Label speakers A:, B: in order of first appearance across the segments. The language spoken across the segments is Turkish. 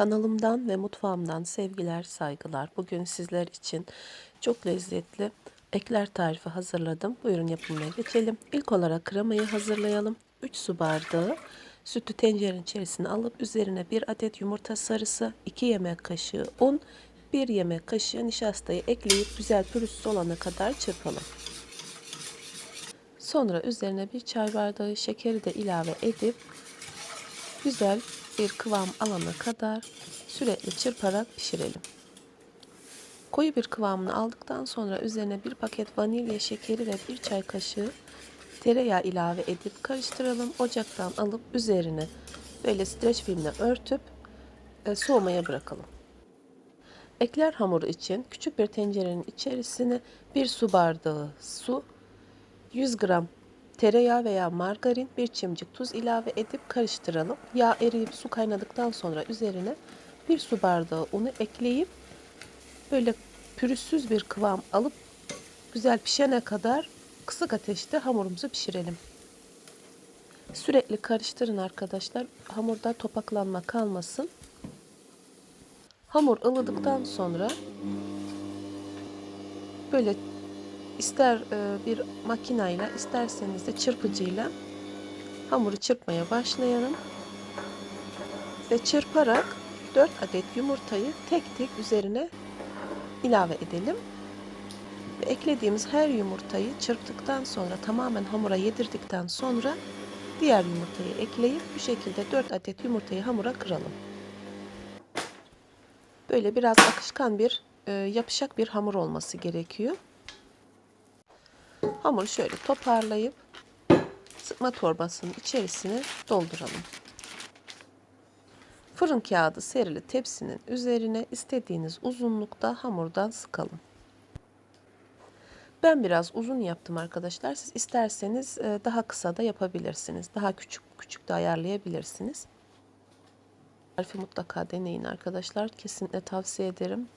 A: Kanalımdan ve mutfağımdan sevgiler, saygılar. Bugün sizler için çok lezzetli ekler tarifi hazırladım. Buyurun yapımına geçelim. İlk olarak kremayı hazırlayalım. 3 su bardağı sütü tencerenin içerisine alıp üzerine 1 adet yumurta sarısı, 2 yemek kaşığı un, 1 yemek kaşığı nişastayı ekleyip güzel pürüzsüz olana kadar çırpalım. Sonra üzerine bir çay bardağı şekeri de ilave edip güzel bir kıvam alana kadar sürekli çırparak pişirelim. Koyu bir kıvamını aldıktan sonra üzerine bir paket vanilya şekeri ve bir çay kaşığı tereyağı ilave edip karıştıralım. Ocaktan alıp üzerine böyle streç filmle örtüp e, soğumaya bırakalım. Ekler hamuru için küçük bir tencerenin içerisine bir su bardağı su, 100 gram Tereyağı veya margarin, bir çimcik tuz ilave edip karıştıralım. Yağ eriyip su kaynadıktan sonra üzerine bir su bardağı unu ekleyip böyle pürüzsüz bir kıvam alıp güzel pişene kadar kısık ateşte hamurumuzu pişirelim. Sürekli karıştırın arkadaşlar. Hamurda topaklanma kalmasın. Hamur ılıdıktan sonra böyle İster e, bir makinayla isterseniz de çırpıcıyla hamuru çırpmaya başlayalım. Ve çırparak 4 adet yumurtayı tek tek üzerine ilave edelim. Ve eklediğimiz her yumurtayı çırptıktan sonra tamamen hamura yedirdikten sonra diğer yumurtayı ekleyip bu şekilde 4 adet yumurtayı hamura kıralım. Böyle biraz akışkan bir e, yapışak bir hamur olması gerekiyor. Hamuru şöyle toparlayıp sıkma torbasının içerisine dolduralım. Fırın kağıdı serili tepsinin üzerine istediğiniz uzunlukta hamurdan sıkalım. Ben biraz uzun yaptım arkadaşlar. Siz isterseniz e, daha kısa da yapabilirsiniz. Daha küçük küçük de ayarlayabilirsiniz. Tarifi mutlaka deneyin arkadaşlar. Kesinlikle tavsiye ederim.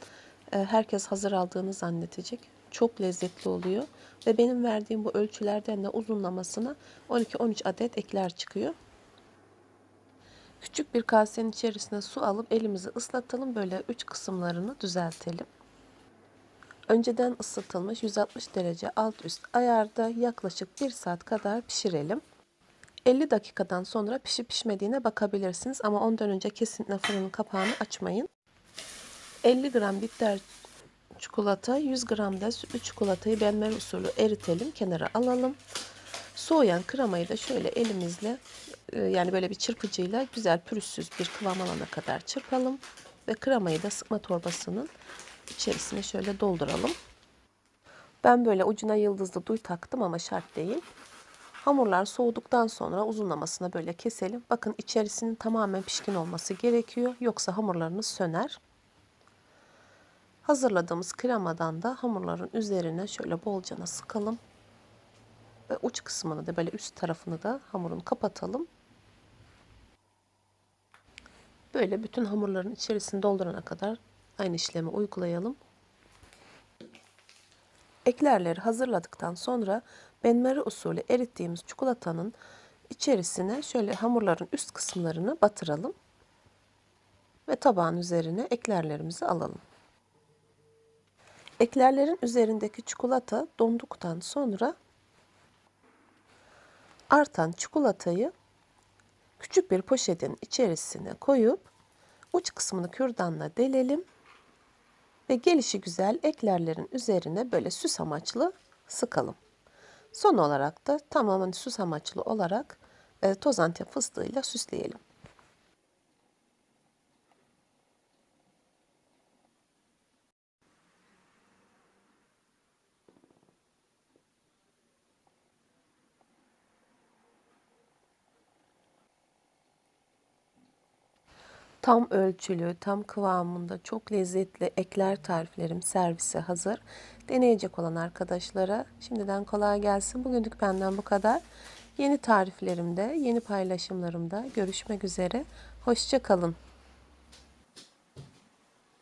A: E, herkes hazır aldığını zannedecek çok lezzetli oluyor. Ve benim verdiğim bu ölçülerden de uzunlamasına 12-13 adet ekler çıkıyor. Küçük bir kasenin içerisine su alıp elimizi ıslatalım. Böyle üç kısımlarını düzeltelim. Önceden ısıtılmış 160 derece alt üst ayarda yaklaşık 1 saat kadar pişirelim. 50 dakikadan sonra pişip pişmediğine bakabilirsiniz ama ondan önce kesinlikle fırının kapağını açmayın. 50 gram bitter çikolata 100 gram da sütlü çikolatayı benmer usulü eritelim kenara alalım. Soğuyan kremayı da şöyle elimizle e, yani böyle bir çırpıcıyla güzel pürüzsüz bir kıvam alana kadar çırpalım. Ve kremayı da sıkma torbasının içerisine şöyle dolduralım. Ben böyle ucuna yıldızlı duy taktım ama şart değil. Hamurlar soğuduktan sonra uzunlamasına böyle keselim. Bakın içerisinin tamamen pişkin olması gerekiyor. Yoksa hamurlarınız söner. Hazırladığımız kremadan da hamurların üzerine şöyle bolcana sıkalım. Ve uç kısmını da böyle üst tarafını da hamurun kapatalım. Böyle bütün hamurların içerisini doldurana kadar aynı işlemi uygulayalım. Eklerleri hazırladıktan sonra benmari usulü erittiğimiz çikolatanın içerisine şöyle hamurların üst kısımlarını batıralım. Ve tabağın üzerine eklerlerimizi alalım. Eklerlerin üzerindeki çikolata donduktan sonra artan çikolatayı küçük bir poşetin içerisine koyup uç kısmını kürdanla delelim ve gelişi güzel eklerlerin üzerine böyle süs amaçlı sıkalım. Son olarak da tamamen süs amaçlı olarak e, toz antep fıstığıyla süsleyelim. Tam ölçülü, tam kıvamında çok lezzetli ekler tariflerim servise hazır. Deneyecek olan arkadaşlara şimdiden kolay gelsin. Bugünlük benden bu kadar. Yeni tariflerimde, yeni paylaşımlarımda görüşmek üzere. Hoşça kalın.